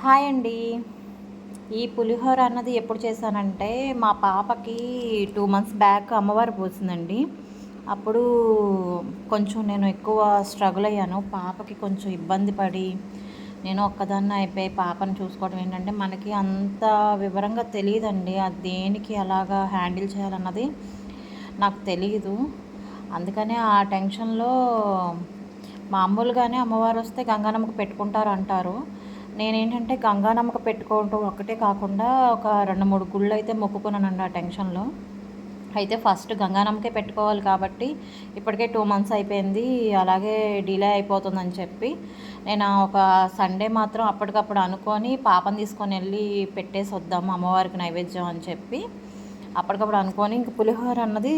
Hi అండి. ఈ పులిహోర అన్నది ఎప్పుడు చేశానంటే మా పాపకి టూ మంత్స్ బ్యాక్ అమ్మవారు పోసిందండి. అప్పుడు కొంచెం నేను ఎక్కువ స్ట్రగుల్ అయ్యాను. పాపకి కొంచెం ఇబ్బంది పడి నేను ఒక్కదాన్ని అయిపోయి పాపను చూసుకోవడం ఏంటంటే మనకి అంత వివరంగా తెలియదండి. అది దేనికి ఎలాగా హ్యాండిల్ చేయాలన్నది నాకు తెలియదు అందుకనే ఆ టెన్షన్లో మామూలుగానే అమ్మవారు వస్తే గంగానమ్మకు పెట్టుకుంటారు అంటారు నేనేంటంటే గంగానమ్మక పెట్టుకోవటం ఒకటే కాకుండా ఒక రెండు మూడు గుళ్ళు అయితే మొక్కుకున్నానండి ఆ టెన్షన్లో. అయితే ఫస్ట్ గంగానమ్మకే పెట్టుకోవాలి కాబట్టి ఇప్పటికే టూ మంత్స్ అయిపోయింది అలాగే డిలే అయిపోతుందని చెప్పి నేను ఒక సండే మాత్రం అప్పటికప్పుడు అనుకొని పాపను తీసుకొని వెళ్ళి పెట్టేసి వద్దాము అమ్మవారికి నైవేద్యం అని చెప్పి అప్పటికప్పుడు అనుకొని ఇంక పులిహోర అన్నది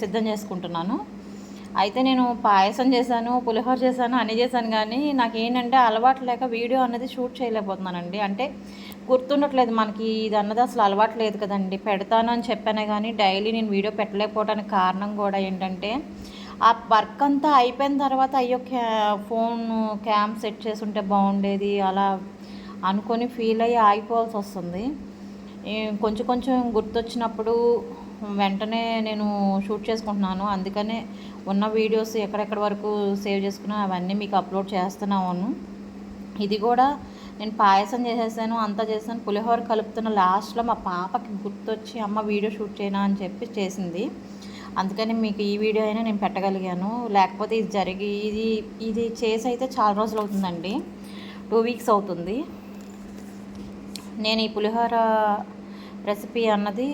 సిద్ధం చేసుకుంటున్నాను. అయితే నేను పాయసం చేశాను పులిహోర చేశాను అన్నీ చేశాను కానీ నాకు ఏంటంటే అలవాటు లేక వీడియో అన్నది షూట్ చేయలేకపోతున్నానండి. అంటే గుర్తుండట్లేదు మనకి ఇది అన్నది అసలు అలవాటు లేదు కదండి. పెడతాను అని చెప్పానే కానీ డైలీ నేను వీడియో పెట్టలేకపోవడానికి కారణం కూడా ఏంటంటే ఆ వర్క్ అంతా అయిపోయిన తర్వాత అయ్యో క్యా ఫోన్ క్యామ్ సెట్ చేసి ఉంటే బాగుండేది అలా అనుకొని ఫీల్ అయ్యి ఆగిపోవాల్సి వస్తుంది. కొంచెం కొంచెం గుర్తొచ్చినప్పుడు వెంటనే నేను షూట్ చేసుకుంటున్నాను. అందుకనే ఉన్న వీడియోస్ ఎక్కడెక్కడ వరకు సేవ్ చేసుకున్నా అవన్నీ మీకు అప్లోడ్ చేస్తున్నాను. ఇది కూడా నేను పాయసం చేసేసాను అంతా చేసాను పులిహోర కలుపుతున్న లాస్ట్లో మా పాపకి గుర్తొచ్చి అమ్మ వీడియో షూట్ చేయనా? అని చెప్పి చేసింది. అందుకని మీకు ఈ వీడియో అయినా నేను పెట్టగలిగాను. లేకపోతే ఇది జరిగి ఇది ఇది చేసి అయితే చాలా రోజులు అవుతుందండి. టూ వీక్స్ అవుతుంది. నేను ఈ పులిహోర రెసిపీ అన్నది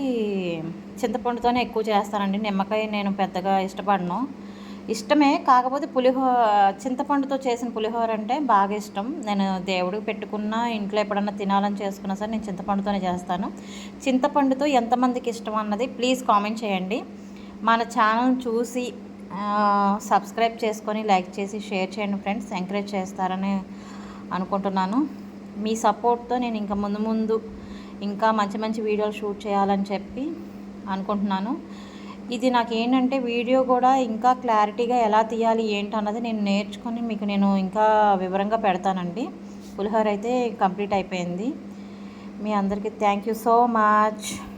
చింతపండుతోనే ఎక్కువ చేస్తానండి. నిమ్మకాయ నేను పెద్దగా ఇష్టపడను. ఇష్టమే కాకపోతే పులిహోర చింతపండుతో చేసిన పులిహోర అంటే బాగా ఇష్టం. నేను దేవుడికి పెట్టుకున్న ఇంట్లో ఎప్పుడన్నా తినాలని చేసుకున్నా సరే నేను చింతపండుతోనే చేస్తాను. చింతపండుతో ఎంతమందికి ఇష్టం అన్నది ప్లీజ్ కామెంట్ చేయండి. మన ఛానల్ చూసి సబ్స్క్రైబ్ చేసుకొని లైక్ చేసి షేర్ చేయండి ఫ్రెండ్స్. ఎంకరేజ్ చేస్తారని అనుకుంటున్నాను. మీ సపోర్ట్తో నేను ఇంకా ముందు ముందు ఇంకా మంచి మంచి వీడియోలు షూట్ చేయాలని చెప్పి అనుకుంటున్నాను. ఇది నాకు ఏంటంటే వీడియో కూడా ఇంకా క్లారిటీగా ఎలా తీయాలి ఏంటి అన్నది నేను నేర్చుకొని మీకు నేను ఇంకా వివరంగా పెడతానండి. పులిహోర అయితే కంప్లీట్ అయిపోయింది. మీ అందరికీ థ్యాంక్ యూ సో మచ్.